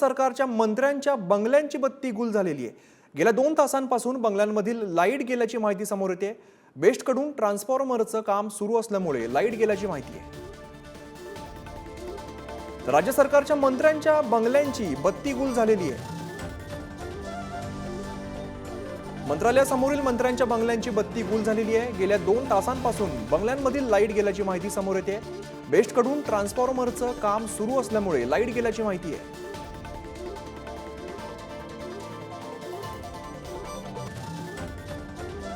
सरकारच्या मंत्र्यांच्या बंगल्यांची बत्ती गुल झालेली आहे. गेल्या दोन तासांपासून बंगल्यांमधील लाइट गेल्याची माहिती समोर येते. बेस्टकडून ट्रान्सफॉर्मरचं काम सुरू असल्यामुळे लाइट गेल्याची माहिती आहे. राज्य सरकारच्या मंत्र्यांच्या बंगल्यांची बत्ती गुल झालेली आहे. मंत्रालयासमोरील मंत्र्यांच्या बंगल्यांची बत्ती गुल झालेली आहे. गेल्या दोन तासांपासून बंगल्यांमधील लाइट गेल्याची माहिती समोर येते. बेस्टकडून ट्रान्सफॉर्मरचं काम सुरू असल्यामुळे लाइट गेल्याची माहिती आहे.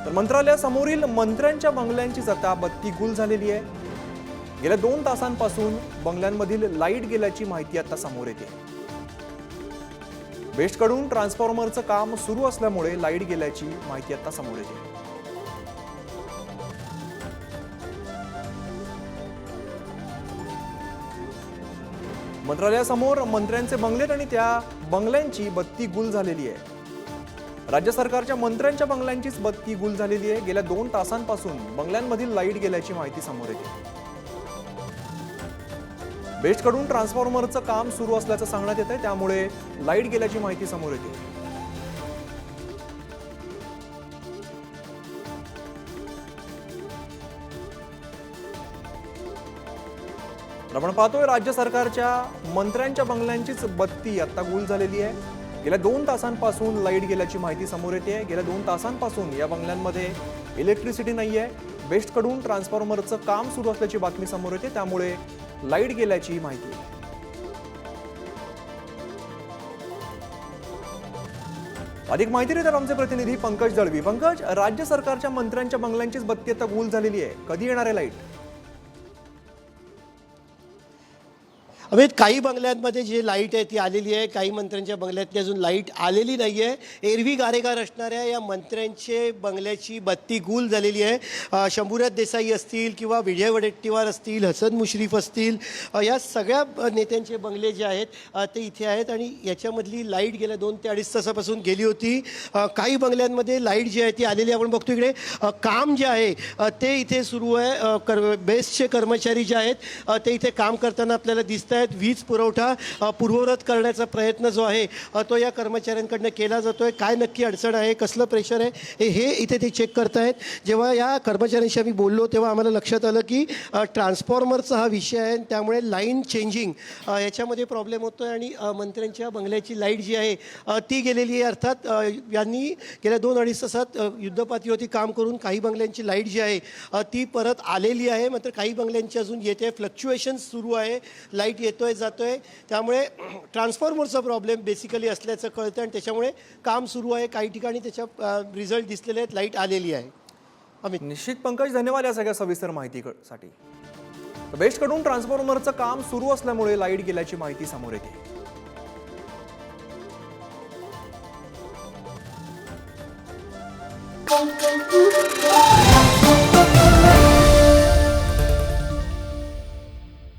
तर मंत्रालयासमोरील मंत्र्यांच्या बंगल्यांची आता बत्ती गुल झालेली आहे. गेल्या दोन तासांपासून बंगल्यांमधील लाइट गेल्याची माहिती आता समोर येते. बेस्टकडून ट्रान्सफॉर्मरचं काम सुरू असल्यामुळे लाइट गेल्याची माहिती आता समोर येते. मंत्रालयासमोर मंत्र्यांचे बंगलेत आणि त्या बंगल्यांची बत्ती गुल झालेली आहे. राज्य सरकारच्या मंत्र्यांच्या बंगल्यांचीच बत्ती गुल झालेली आहे. गेल्या दोन तासांपासून बंगल्यांमधील लाइट गेल्याची माहिती समोर येते. बेस्टकडून ट्रान्सफॉर्मरचं काम सुरू असल्याचं सांगण्यात येत आहे त्यामुळे लाइट गेल्याची माहिती समोर येते. आपण पाहतोय राज्य सरकारच्या मंत्र्यांच्या बंगल्यांचीच बत्ती आता गुल झालेली आहे. गेल्या दोन तासांपासून लाइट गेल्याची माहिती समोर येते. गेल्या दोन तासांपासून या बंगल्यांमध्ये इलेक्ट्रिसिटी नाही आहे बेस्टकडून ट्रान्सफॉर्मरचं काम सुरू असल्याची बातमी समोर येते. त्यामुळे लाइट गेल्याची माहिती आहे. अधिक माहिती देतात आमचे प्रतिनिधी पंकज दळवी. पंकज राज्य सरकारच्या मंत्र्यांच्या बंगल्यांचीच बत्ती आता गुल झालेली आहे. कधी येणार आहे लाइट? अमित काही बंगल्यांमध्ये जे लाइट आहे ती आलेली आहे काही मंत्र्यांच्या बंगल्यातली अजून लाइट आलेली नाही आहे एरवी गारेगार असणाऱ्या या मंत्र्यांचे बंगल्याची बत्ती गुल झालेली आहे. अ, शंभूराज देसाई असतील किंवा विजय वडेट्टीवार असतील हसन मुश्रीफ असतील या सगळ्या नेत्यांचे बंगले जे आहेत ते इथे आहेत आणि याच्यामधली लाइट गेल्या दोन ते अडीच तासापासून गेली होती. काही बंगल्यांमध्ये लाइट जी आहे ती आलेली आपण बघतो इकडे काम जे आहे ते इथे सुरू आहे. कर बेस्टचे कर्मचारी जे आहेत ते इथे काम करताना आपल्याला दिसतं आहेत. वीज पुरवठा पूर्ववत करण्याचा प्रयत्न जो आहे तो या कर्मचाऱ्यांकडनं केला जातो आहे काय नक्की अडचण आहे? कसलं प्रेशर आहे? हे- हे इथे ते चेक करतायत. जेव्हा या कर्मचाऱ्यांशी आम्ही बोललो तेव्हा आम्हाला लक्षात आलं की ट्रान्सफॉर्मरचा हा विषय आहे आणि त्यामुळे लाईन चेंजिंग याच्यामध्ये प्रॉब्लेम होतो आहे आणि मंत्र्यांच्या बंगल्याची लाइट जी आहे ती गेलेली आहे. अर्थात यांनी गेल्या दोन अडीच तासात अ, युद्धपातळीवरती काम करून काही बंगल्यांची लाइट जी आहे ती परत आलेली आहे. मात्र काही बंगल्यांची अजून येते फ्लक्च्युएशन सुरू आहे. लाइट येतोय जातोय. त्यामुळे ट्रान्सफॉर्मरचा प्रॉब्लेम बेसिकली असल्याचं कळतं आणि त्याच्यामुळे काम सुरू आहे. काही ठिकाणी त्याच्या रिझल्ट दिसलेले आहेत लाइट आलेली आहे. अमित. निश्चित पंकज धन्यवाद या सगळ्या सविस्तर माहितीसाठी. बेस्टकडून ट्रान्सफॉर्मरचं काम सुरू असल्यामुळे लाइट गेल्याची माहिती समोर येते. Thank you.